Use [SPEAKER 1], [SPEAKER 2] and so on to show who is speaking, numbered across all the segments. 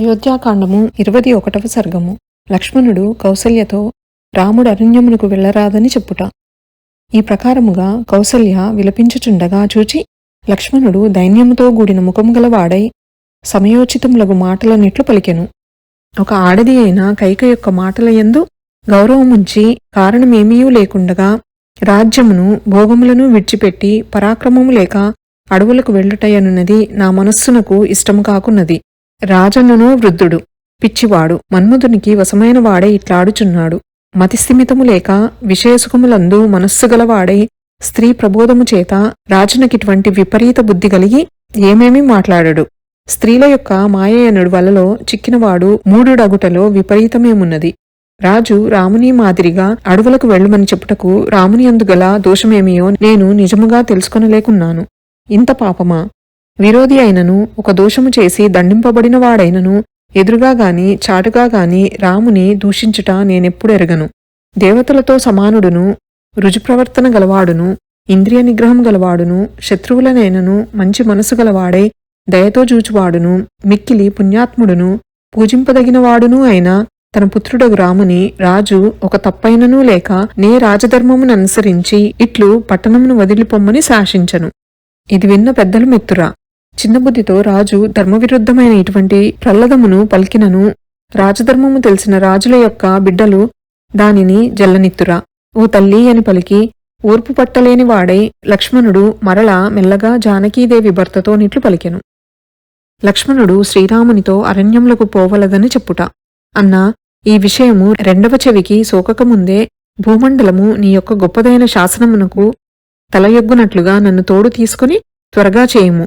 [SPEAKER 1] అయోధ్యాకాండము ఇరవది ఒకటవ సర్గము. లక్ష్మణుడు కౌసల్యతో రాముడు అరణ్యమునకు వెళ్ళరాదని చెప్పుట. ఈ ప్రకారముగా కౌసల్య విలపించుచుండగా చూచి లక్ష్మణుడు దైన్యముతో కూడిన ముఖము గలవాడై సమయోచితములగు మాటలన్నిట్లు పలికెను. ఒక ఆడది అయిన కైక యొక్క మాటల యందు గౌరవముంచి కారణమేమీయూ లేకుండగా రాజ్యమును భోగములను విడిచిపెట్టి పరాక్రమము లేక అడవులకు వెళ్ళుటయనున్నది నా మనస్సునకు ఇష్టము కాకున్నది. రాజన్నను వృద్ధుడు పిచ్చివాడు మన్మధునికి వశమైన వాడై ఇట్లాడుచున్నాడు. మతిస్థిమితము లేక విషయసుఖములందు మనస్సు గలవాడై స్త్రీ ప్రబోధము చేత రాజునకిటువంటి విపరీత బుద్ధి కలిగి ఏమేమి మాట్లాడడు. స్త్రీల యొక్క మాయయనుడు వలలో చిక్కినవాడు మూడుడగుటలో విపరీతమేమున్నది. రాజు రాముని మాదిరిగా అడవులకు వెళ్ళమని చెప్పుటకు రాముని అందుగల దోషమేమియో నేను నిజముగా తెలుసుకొనలేకున్నాను. ఇంత పాపమా? విరోధి అయినను ఒక దోషము చేసి దండింపబడిన వాడైనను ఎదురుగా గాని చాటుగా గాని రాముని దూషించుట నేనెప్పుడెరగను దేవతలతో సమానుడును రుజుప్రవర్తన గలవాడును ఇంద్రియ నిగ్రహం గలవాడును శత్రువులనైనను మంచి మనసు గలవాడై దయతో జూచువాడును మిక్కిలి పుణ్యాత్ముడును పూజింపదగినవాడును అయిన తన పుత్రుడగు రాముని రాజు ఒక తప్పైననూ లేక నే రాజధర్మమును అనుసరించి ఇట్లు పట్టణమును వదిలిపొమ్మని శాసించను. ఇది విన్న పెద్దలు మెత్తురా చిన్నబుద్ధితో రాజు ధర్మవిరుద్ధమైన ఇటువంటి ప్రల్లదమును పలికినను. రాజధర్మము తెలిసిన రాజుల యొక్క బిడ్డలు దానిని జల్లనిత్తురా. ఓ తల్లి అని పలికి ఓర్పు పట్టలేని వాడై లక్ష్మణుడు మరలా మెల్లగా జానకీదేవి భర్తతో నిట్లు పలికెను. లక్ష్మణుడు శ్రీరామునితో అరణ్యములకు పోవలదని చెప్పుట. అన్నా ఈ విషయము రెండవ చెవికి సోకకముందే భూమండలము నీ యొక్క గొప్పదైన శాసనమునకు తలయొగ్గునట్లుగా నన్ను తోడు తీసుకుని త్వరగా చేయము.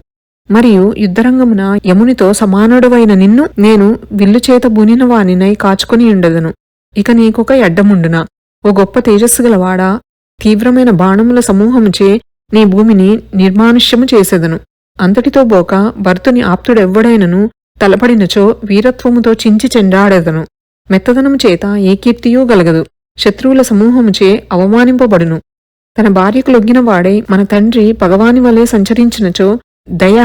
[SPEAKER 1] మరియు యుద్ధరంగమున యమునితో సమానుడవైన నిన్ను నేను విల్లుచేత బునిన వానినై కాచుకుని ఉండదను. ఇక నీకొక ఎడ్డముండునా ఓ గొప్ప తేజస్సు గలవాడా? తీవ్రమైన బాణముల సమూహముచే నీ భూమిని నిర్మానుష్యము చేసెదను. అంతటితో బోక భర్తుని ఆప్తుడెవ్వడైనను తలపడినచో వీరత్వముతో చించి చెండాడెదను. మెత్తదనము చేత ఏ కీర్తియూ గలగదు. శత్రువుల సమూహముచే అవమానింపబడును. తన భార్యకు లొగ్గిన వాడై మన తండ్రి పగవాని వలె సంచరించినచో దయ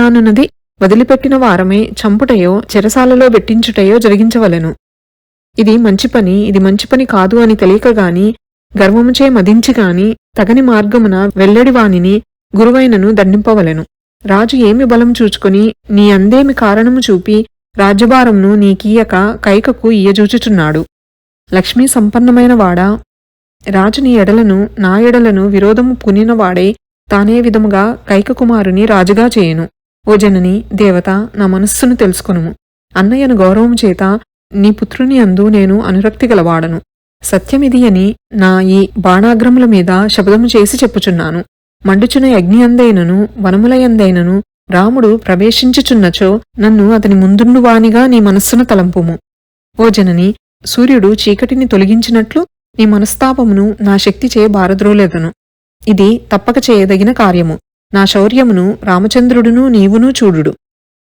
[SPEAKER 1] వదిలిపెట్టిన వారమే చంపుటయో చెరసాలలో పెట్టించుటయో జరిగించవలెను. ఇది మంచి పని ఇది మంచి పని కాదు అని తెలియకగాని గర్వముచే మదించిగాని తగని మార్గమున వెల్లడివానిని గురువైనను దండింపవలెను. రాజు ఏమి బలం చూచుకొని నీ అందేమి కారణము చూపి రాజ్యభారంను నీకీయక కైకకు ఇయ్యజూచుచున్నాడు. లక్ష్మీ సంపన్నమైన వాడా? రాజు నీ ఎడలను నా ఎడలను విరోధము పునినవాడై తానే విధముగా కైకకుమారుని రాజుగా చేయను. ఓ జనని దేవత నా మనస్సును తెలుసుకొనుము. అన్నయ్యను గౌరవం చేత నీ పుత్రుని అందు నేను అనురక్తి గలవాడను. సత్యమిది అని నా ఈ బాణాగ్రముల మీద శబదము చేసి చెప్పుచున్నాను. మండుచున యజ్ఞి అందైనను వనములయందైనను రాముడు ప్రవేశించుచున్నచో నన్ను అతని ముందుండువానిగా నీ మనస్సును తలంపుము. ఓ జనని సూర్యుడు చీకటిని తొలగించినట్లు నీ మనస్తాపమును నా శక్తిచే బారద్రోలేదను. ఇది తప్పక చేయదగిన కార్యము. నా శౌర్యమును రామచంద్రుడును నీవునూ చూడుడు.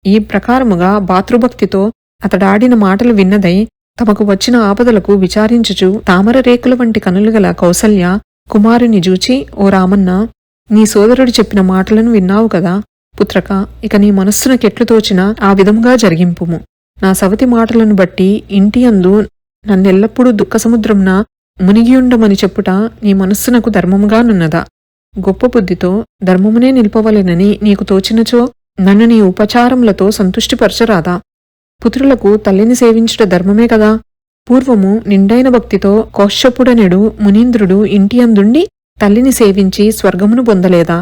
[SPEAKER 1] ఈ ప్రకారముగా భాతృభక్తితో అతడాడిన మాటలు విన్నదై తమకు వచ్చిన ఆపదలకు విచారించుచు తామర రేకుల వంటి కనులు గల కౌసల్య కుమారుని జూచి ఓ రామన్న నీ సోదరుడు చెప్పిన మాటలను విన్నావు కదా? పుత్రక ఇక నీ మనస్సునకెట్లు తోచినా ఆ విధముగా జరిగింపుము. నా సవతి మాటలను బట్టి ఇంటి అందు నన్నెల్లప్పుడూ దుఃఖసముద్రంన మునిగియుండమని చెప్పుట నీ మనస్సునకు ధర్మముగానున్నదా గొప్ప బుద్ధితో ధర్మమునే నిలుపవలెనని నీకు తోచినచో నన్ను నీ ఉపచారములతో సంతుష్టిపరచరాదా? పుత్రులకు తల్లిని సేవించుట ధర్మమే కదా? పూర్వము నిండైన భక్తితో కౌశ్యపుడనెడు మునీంద్రుడు ఇంటి అందుండి తల్లిని సేవించి స్వర్గమును పొందలేదా?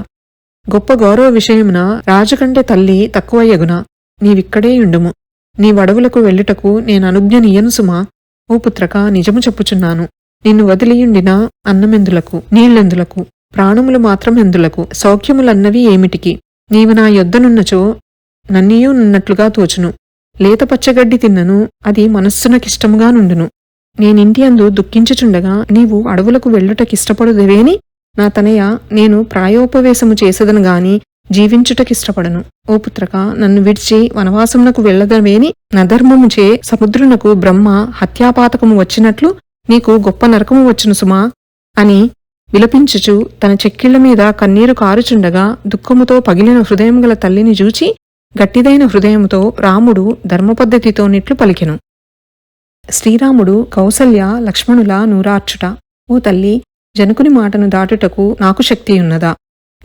[SPEAKER 1] గొప్ప గౌరవ విషయమున రాజుకంటే తల్లి తక్కువయ్యగునా నీవిక్కడే యుండుము. నీ వడవులకు వెళ్ళుటకు నేను అనుజ్ఞనీయను సుమా ఓ పుత్రక నిజము చెప్పుచున్నాను. నిన్ను వదిలియుండిన అన్నమెందులకు నీళ్ళెందులకు ప్రాణములు మాత్రం ఎందులకు సౌఖ్యములన్నవి ఏమిటికి? నీవు నా యొద్దనున్నచో నన్నీయూ నున్నట్లుగా తోచును. లేత పచ్చగడ్డి తిన్నను అది మనస్సునకిష్టముగా నుండును. నేనింటి అందు దుఃఖించుచుండగా నీవు అడవులకు వెళ్ళుటకిష్టపడుదవేని? నా తనయ నేను ప్రాయోపవేశము చేసదను గాని జీవించుటకిష్టపడను. ఓ పుత్రక నన్ను విడిచి వనవాసమునకు వెళ్ళదవేని? నధర్మముచే సముద్రునకు బ్రహ్మ హత్యాపాతకము వచ్చినట్లు నీకు గొప్ప నరకము వచ్చును సుమా అని విలపించుచు తన చెక్కిళ్ళ మీద కన్నీరు కారుచుండగా దుఃఖముతో పగిలిన హృదయం గల తల్లిని చూచి గట్టిదైన హృదయముతో రాముడు ధర్మపద్ధతితో నిట్లు పలికెను. శ్రీరాముడు కౌసల్య లక్ష్మణుల నూరార్చుట ఓ తల్లి జనకుని మాటను దాటుటకు నాకు శక్తియున్నదా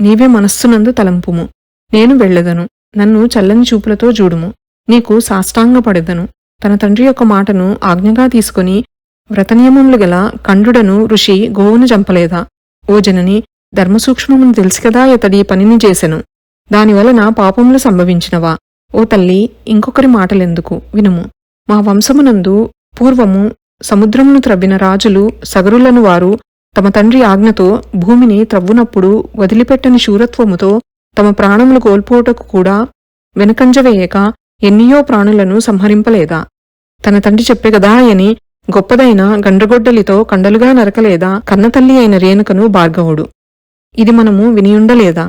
[SPEAKER 1] నీవే మనస్సునందు తలంపుము. నేను వెళ్ళదను నన్ను చల్లని చూపులతో చూడుము. నీకు సాష్టాంగపడెదను. తన తండ్రి యొక్క మాటను ఆజ్ఞగా తీసుకుని వ్రతనియమములు గల కండుడను ఋషి గోవును చంపలేదా? ఓ జనని ధర్మసూక్ష్మమును తెలిసి కదా ఇతడి పనిని చేసెను. దానివలన పాపములు సంభవించినవా? ఓ తల్లి ఇంకొకరి మాటలెందుకు? వినుము. మా వంశమునందు పూర్వము సముద్రమును త్రవ్విన రాజులు సగరులను వారు తమ తండ్రి ఆజ్ఞతో భూమిని త్రవ్వునప్పుడు వదిలిపెట్టని శూరత్వముతో తమ ప్రాణములు కోల్పోటకు కూడా వెనకంజవేయక ఎన్నియో ప్రాణులను సంహరింపలేదా? తన తండ్రి చెప్పెగదా అని గొప్పదైన గండ్రగొడ్డలితో కండలుగా నరకలేదా కన్నతల్లి అయిన రేణుకను భార్గవుడు. ఇది మనము వినియుండలేదా?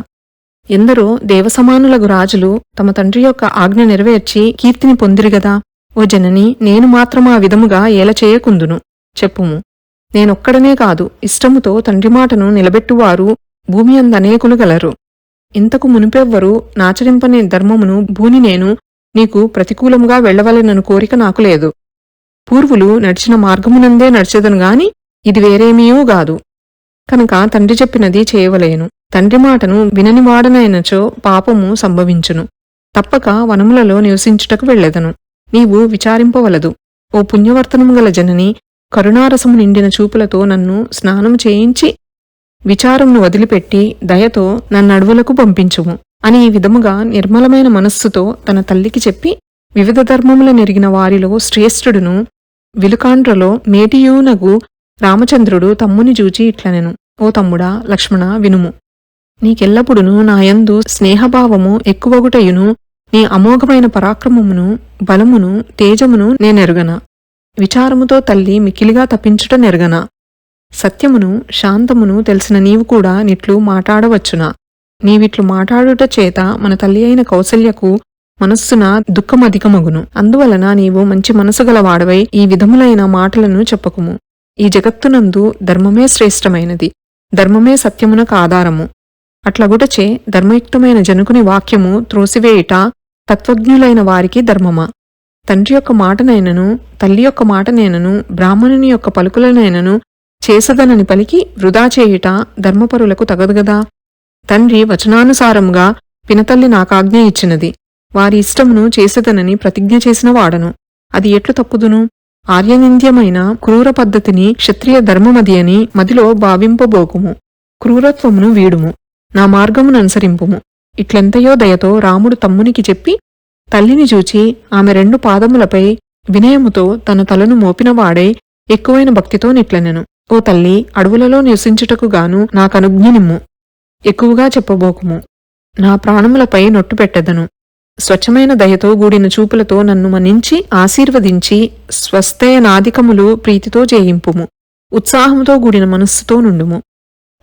[SPEAKER 1] ఎందరో దేవసమానులగు రాజులు తమ తండ్రి యొక్క ఆజ్ఞ నెరవేర్చి కీర్తిని పొందిరిగదా ఓ జనని నేను మాత్రం ఆ విధముగా ఏలచేయకుందును చెప్పుము. నేనొక్కడనే కాదు ఇష్టముతో తండ్రి మాటను నిలబెట్టువారు భూమి అందనేకులు గలరు ఇంతకు మునిపెవ్వరు నాచరింపనే ధర్మమును భూని నేను నీకు ప్రతికూలముగా వెళ్ళవలెనను కోరిక నాకు లేదు. పూర్వులు నడిచిన మార్గమునందే నడిచెదను గాని ఇది వేరేమీయూ గాదు. కనుక తండ్రి చెప్పినది చేయవలేను. తండ్రి మాటను విననివాడనైనచో పాపము సంభవించును. తప్పక వనములలో నివసించుటకు వెళ్ళెదను. నీవు విచారింపవలదు. ఓ పుణ్యవర్తనము గల జనని కరుణారసము నిండిన చూపులతో నన్ను స్నానం చేయించి విచారమును వదిలిపెట్టి దయతో నన్నడువులకు పంపించుము అని ఈ విధముగా నిర్మలమైన మనస్సుతో తన తల్లికి చెప్పి వివిధ ధర్మముల నెరిగిన వారిలో శ్రేష్ఠుడును విలుకాండ్రలో మేటియూనగు రామచంద్రుడు తమ్ముని చూచి ఇట్లనెను ఓ తమ్ముడా లక్ష్మణ వినుము. నీకెల్లప్పుడును నాయందు స్నేహభావము ఎక్కువగుటయును నీ అమోఘమైన పరాక్రమమును బలమును తేజమును నేనెరుగన? విచారముతో తల్లి మికిలిగా తప్పించుట నెరుగన? సత్యమును శాంతమును తెలిసిన నీవు కూడా నిట్లు మాటాడవచ్చునా? నీవిట్లు మాటాడుట చేత మన తల్లి అయిన కౌసల్యకు మనస్సున దుఃఖం అధికమగును. అందువలన నీవు మంచి మనసు గలవాడవై ఈ విధములైన మాటలను చెప్పకుము. ఈ జగత్తునందు ధర్మమే శ్రేష్టమైనది. ధర్మమే సత్యమునకు ఆధారము. అట్లగుటచే ధర్మయుక్తమైన జనుకుని వాక్యము త్రోసివేయుట తత్వజ్ఞులైన వారికి ధర్మమా? తండ్రి యొక్క మాటనైనను తల్లి యొక్క మాటనైనను బ్రాహ్మణుని యొక్క పలుకులనైనను చేసదనని పలికి వృధా చేయుట ధర్మపరులకు తగదుగదా తండ్రి వచనానుసారముగా పినతల్లి నాకాజ్ఞ ఇచ్చినది. వారి ఇష్టమును చేసదనని ప్రతిజ్ఞ చేసిన వాడను. అది ఎట్లు తప్పుదును? ఆర్యనింద్యమైన క్రూర పద్ధతిని క్షత్రియ ధర్మమది అని మదిలో భావింపబోకుము. క్రూరత్వమును వీడుము. నా మార్గమును అనుసరింపుము ఇట్లెంతయో దయతో రాముడు తమ్మునికి చెప్పి తల్లిని చూచి ఆమె రెండు పాదములపై వినయముతో తన తలను మోపినవాడై ఎక్కువైన భక్తితో నిట్లనెను. ఓ తల్లి అడవులలో నివసించుటకు గాను నాకనుజ్ఞనిమ్ము ఎక్కువగా చెప్పబోకుము. నా ప్రాణములపై నొట్టు పెట్టెదను స్వచ్ఛమైన దయతో గూడిన చూపులతో నన్ను మన్నించి ఆశీర్వదించి స్వస్థయనాధికములు ప్రీతితో చేయింపుము ఉత్సాహముతో కూడిన మనస్సుతో నుండుము.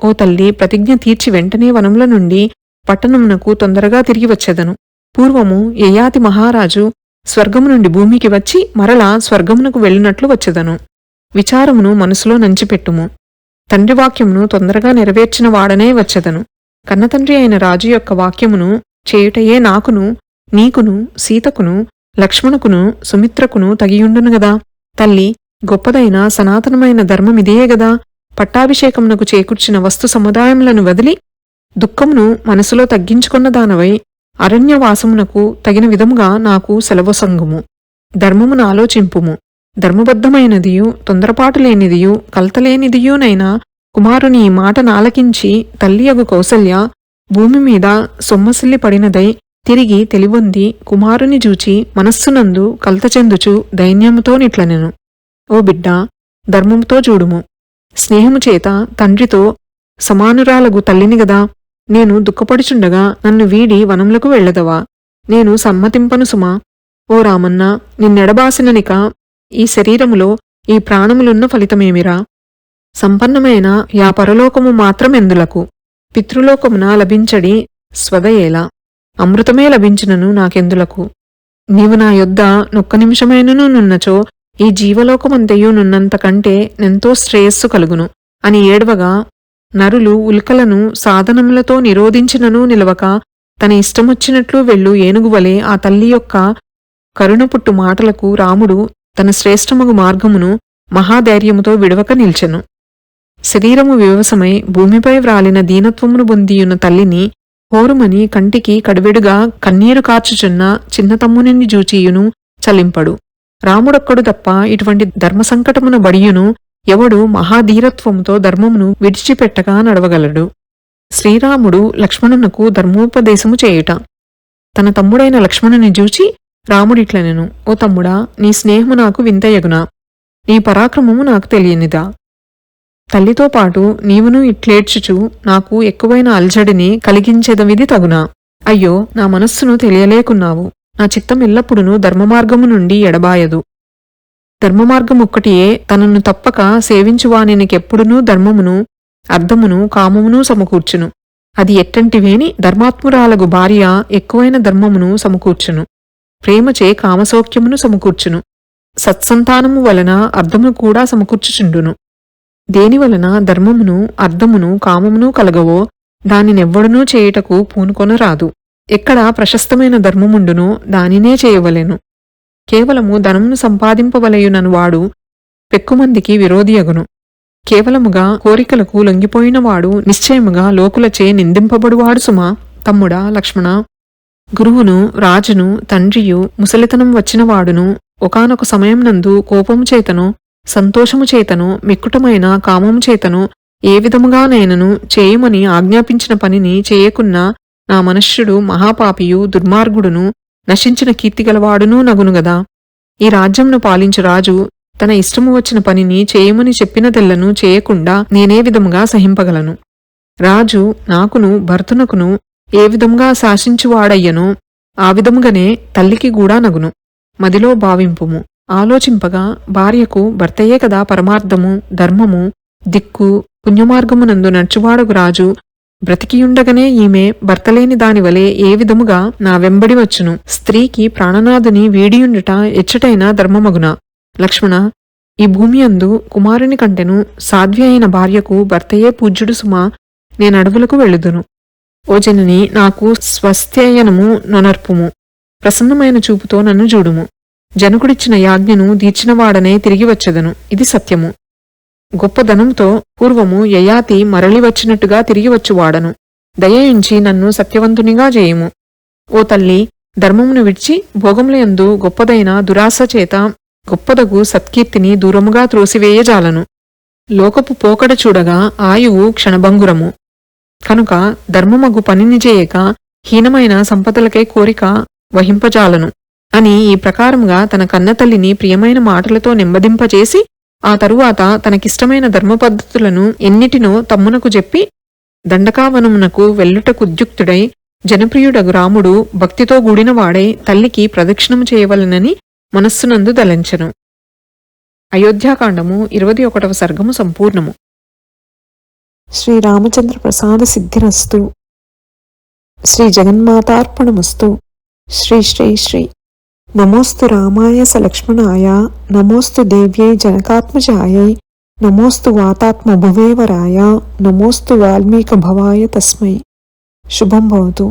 [SPEAKER 1] ఓ తల్లి ప్రతిజ్ఞ తీర్చి వెంటనే వనముల నుండి పట్టణమునకు తొందరగా తిరిగి వచ్చెదను పూర్వము యయాతి మహారాజు స్వర్గము నుండి భూమికి వచ్చి మరలా స్వర్గమునకు వెళ్ళినట్లు వచ్చెదను. విచారమును మనసులో నంచిపెట్టుము. తండ్రి వాక్యమును తొందరగా నెరవేర్చిన వాడనే వచ్చెదను. కన్నతండ్రి అయిన రాజు యొక్క వాక్యమును చేయుటయే నాకును నీకును సీతకును లక్ష్మణుకును సుమిత్రకును తగియుండును గదా. తల్లి గొప్పదైన సనాతనమైన ధర్మమిదేయగదా పట్టాభిషేకమునకు చేకూర్చిన వస్తు సముదాయములను వదిలి దుఃఖమును మనసులో తగ్గించుకున్న దానవై అరణ్యవాసమునకు తగిన విధముగా నాకు సెలవసంగుము ధర్మమును ఆలోచింపుము. ధర్మబద్ధమైనదియు తొందరపాటు లేనిదియు కలతలేనిదియునైనా కుమారుని ఈ మాట నాలకించి తల్లియగు కౌసల్య భూమి మీద సొమ్మసిల్లి పడినదై తిరిగి తెలివొంది కుమారుని జూచి మనస్సునందు కలతచెందుచు దైన్యముతో నిట్లనెను. ఓ బిడ్డ ధర్మముతో చూడుము. స్నేహము చేత తండ్రితో సమానురాలగు తల్లిని గదా నేను దుఃఖపడుచుండగా నన్ను వీడి వనములకు వెళ్ళదవా? నేను సమ్మతింపను సుమా. ఓ రామన్న నిన్నెడబాసిననిక ఈ శరీరములో ఈ ప్రాణములున్న ఫలితమేమిరా? సంపన్నమైన యా పరలోకము మాత్రమెందులకు? పితృలోకమున లభించడి స్వదయేలా. అమృతమే లభించినను నాకెందులకు? నీవు నా యొద్ద నొక్క నిమిషమైనను నున్నచో ఈ జీవలోకమంతయు నున్నంతకంటే నెంతో శ్రేయస్సు కలుగును. అని ఏడవగా నరులు ఉల్కలను సాధనములతో నిరోధించిననూ నిలవక తన ఇష్టమొచ్చినట్లు వెళ్ళు ఏనుగు వలె ఆ తల్లి యొక్క కరుణపుట్టు మాటలకు రాముడు తన శ్రేష్టమగు మార్గమును మహాధైర్యముతో విడవక నిల్చెను. శరీరము వివసమై భూమిపై వ్రాలిన దీనత్వమును పొందియున్న తల్లిని హోరుమని కంటికి కడివెడుగా కన్నీరు కార్చుచున్న చిన్న తమ్మునిని జూచియును చలింపడు. రాముడొక్కడు తప్ప ఇటువంటి ధర్మ సంకటమున బడియును ఎవడు మహాధీరత్వముతో ధర్మమును విడిచిపెట్టగా నడవగలడు. శ్రీరాముడు లక్ష్మణునకు ధర్మోపదేశము చేయుట. తన తమ్ముడైన లక్ష్మణుని చూచి రాముడిట్లనెను ఓ తమ్ముడా నీ స్నేహము నాకు వింతయగునా నీ పరాక్రమము నాకు తెలియనిదా. తల్లితో పాటు నీవును ఇట్లేడ్చుచు నాకు ఎక్కువైన అల్జడిని కలిగించేదవిది తగునా. అయ్యో నా మనస్సును తెలియలేకున్నావు. నా చిత్తం ఎల్లప్పుడూ ధర్మమార్గము నుండి ఎడబాయదు. ధర్మమార్గమొక్కటియే తనను తప్పక సేవించువానికెప్పుడునూ ధర్మమును అర్థమును కామమును సమకూర్చును. అది ఎట్టంటివేని ధర్మాత్మురాలగు భార్య ఎక్కువైన ధర్మమును సమకూర్చును. ప్రేమచే కామసౌఖ్యమును సమకూర్చును. సత్సంతానము వలన అర్థమును కూడా సమకూర్చుచుండును. దేనివలన ధర్మమును అర్థమును కామమును కలగవో దానినెవ్వడునూ చేయుటకు పూనుకొనరాదు. ఎక్కడ ప్రశస్తమైన ధర్మముండునో దానినే చేయవలెను. కేవలము ధనమును సంపాదింపవలయునను వాడు పెక్కుమందికి విరోధియగును. కేవలముగా కోరికలకు లొంగిపోయినవాడు నిశ్చయముగా లోకులచే నిందింపబడువాడు సుమా తమ్ముడా లక్ష్మణ గురువును రాజును తండ్రియు ముసలితనం వచ్చినవాడును ఒకనొక సమయం నందు కోపము చేతను సంతోషము చేతను మిక్కుటమైన కామము చేతను ఏ విధముగానైనను చేయమని ఆజ్ఞాపించిన పనిని చేయకున్నా నా మనుష్యుడు మహాపాపియు దుర్మార్గుడును నశించిన కీర్తిగలవాడునూ నగునుగదా ఈ రాజ్యంను పాలించు రాజు తన ఇష్టము వచ్చిన పనిని చేయమని చెప్పినదెల్లను చేయకుండా నేనే విధముగా సహింపగలను. రాజు నాకును భర్తునకును ఏ విధముగా శాసించువాడయ్యనో ఆ విధముగానే తల్లికి కూడా నగును. మదిలో భావింపుము. ఆలోచింపగా భార్యకు భర్తయే కదా పరమార్థము ధర్మము దిక్కు పుణ్యమార్గమునందు నడుచువాడగు రాజు బ్రతికియుండగనే ఈమె భర్తలేని దానివలే ఏ విధముగా నా వెంబడి వచ్చును. స్త్రీకి ప్రాణనాథుని వీడియుండుట ఎచ్చటైన ధర్మమగున. లక్ష్మణ ఈ భూమి అందు కుమారుని కంటెను సాధ్వి అయిన భార్యకు భర్తయే పూజ్యుడు సుమా నేనడవులకు వెళ్ళుదును. ఓ జనని నాకు స్వస్థ్యయనము నొనర్పుము. ప్రసన్నమైన చూపుతో నన్ను చూడుము. జనకుడిచ్చిన యాజ్ఞను దీర్చినవాడనే తిరిగి వచ్చెదను ఇది సత్యము. గొప్పధనంతో పూర్వము యయాతి మరలి వచ్చినట్టుగా తిరిగి వచ్చువాడను దయయుంచి నన్ను సత్యవంతునిగా చేయుము ఓ తల్లి ధర్మమును విడిచి భోగములయందు గొప్పదైన దురాశ చేత గొప్పదగు సత్కీర్తిని దూరముగా త్రోసివేయజాలను. లోకపు పోకడ చూడగా ఆయువు క్షణభంగురము. కనుక ధర్మమగు పనిని చేయక హీనమైన సంపదలకే కోరిక వహింపజాలను. అని ఈ ప్రకారముగా తన కన్నతల్లిని ప్రియమైన మాటలతో నెమ్మదింపజేసి ఆ తరువాత తనకిష్టమైన ధర్మపద్ధతులను ఎన్నిటినో తమ్మునకు చెప్పి దండకావనమునకు వెల్లుటకుద్యుక్తుడై జనప్రియుడగు రాముడు భక్తితో గూడినవాడై తల్లికి ప్రదక్షిణము చేయవలనని మనస్సునందు దలంచెను. అయోధ్యాకాండము ఇరవై ఒకటవ సర్గము సంపూర్ణము. శ్రీరామచంద్ర ప్రసాద సిద్ధిరస్తు. శ్రీ జగన్మాతార్పణమస్తు. శ్రీ శ్రీ శ్రీ. नमोस्तु रामाय सलक्ष्मणाय नमोस्तु देव्यै जनकात्मजायै नमोस्तु वातात्मभुवेवराय नमोस्तु वाल्मीकभवाय तस्मै। शुभं भवतु।